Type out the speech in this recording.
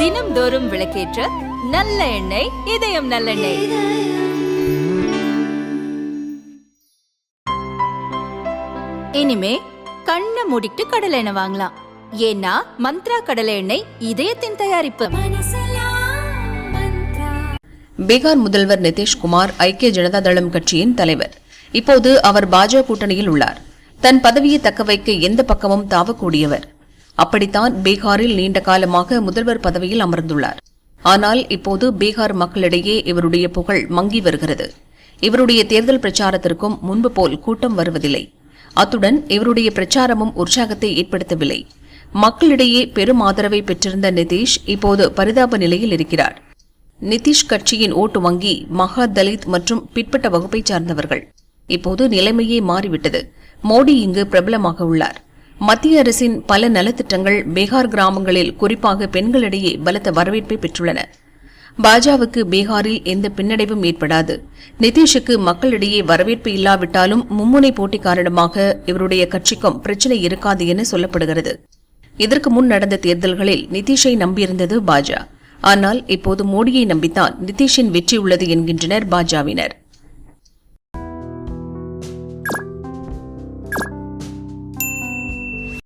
தினம்தோறும் விளக்கேற்ற நல்ல எண்ணெய் இதயம் நல்லெண்ணெய் இனிமே கண்ணை மூடிட்டு கடலை எண்ணெய் வாங்கலாம். ஏன்னா மந்த்ரா கடலை எண்ணெய் இதயத்தின் தயாரிப்பு. பீகார் முதல்வர் நிதிஷ்குமார் ஐக்கிய ஜனதா தளம் கட்சியின் தலைவர். இப்போது அவர் பாஜக கூட்டணியில் உள்ளார். தன் பதவியை தக்கவைக்க எந்த பக்கமும் தாவக்கூடியவர். அப்படித்தான் பீகாரில் நீண்ட காலமாக முதல்வர் பதவியில் அமர்ந்துள்ளார். ஆனால் இப்போது பீகார் மக்களிடையே இவருடைய புகழ் மங்கி வருகிறது. இவருடைய தேர்தல் பிரச்சாரத்திற்கும் முன்பு போல் கூட்டம் வருவதில்லை. அத்துடன் இவருடைய பிரச்சாரமும் உற்சாகத்தை ஏற்படுத்தவில்லை. மக்களிடையே பெரும் ஆதரவை பெற்றிருந்த நிதிஷ் இப்போது பரிதாப நிலையில் இருக்கிறார். நிதிஷ் கட்சியின் ஓட்டு வங்கி மகா தலித் மற்றும் பிற்பட்ட வகுப்பைச் சார்ந்தவர்கள். இப்போது நிலைமையே மாறிவிட்டது. மோடி இங்கு பிரபலமாக உள்ளார். மத்திய அரசின் பல நலத்திட்டங்கள் பீகார் கிராமங்களில் குறிப்பாக பெண்களிடையே பலத்த வரவேற்பை பெற்றுள்ளன. பாஜகவுக்கு பீகாரில் எந்த பின்னடைவும் ஏற்படாது. நிதிஷுக்கு மக்களிடையே வரவேற்பு இல்லாவிட்டாலும் மும்முனை போட்டி காரணமாக இவருடைய கட்சிக்கும் பிரச்சனை இருக்காது என சொல்லப்படுகிறது. இதற்கு முன் நடந்த தேர்தல்களில் நிதிஷை நம்பியிருந்தது பாஜக ஆனால் இப்போது மோடியை நம்பித்தான் நிதிஷின் வெற்றி உள்ளது என்கின்றனர் பாஜகவினர்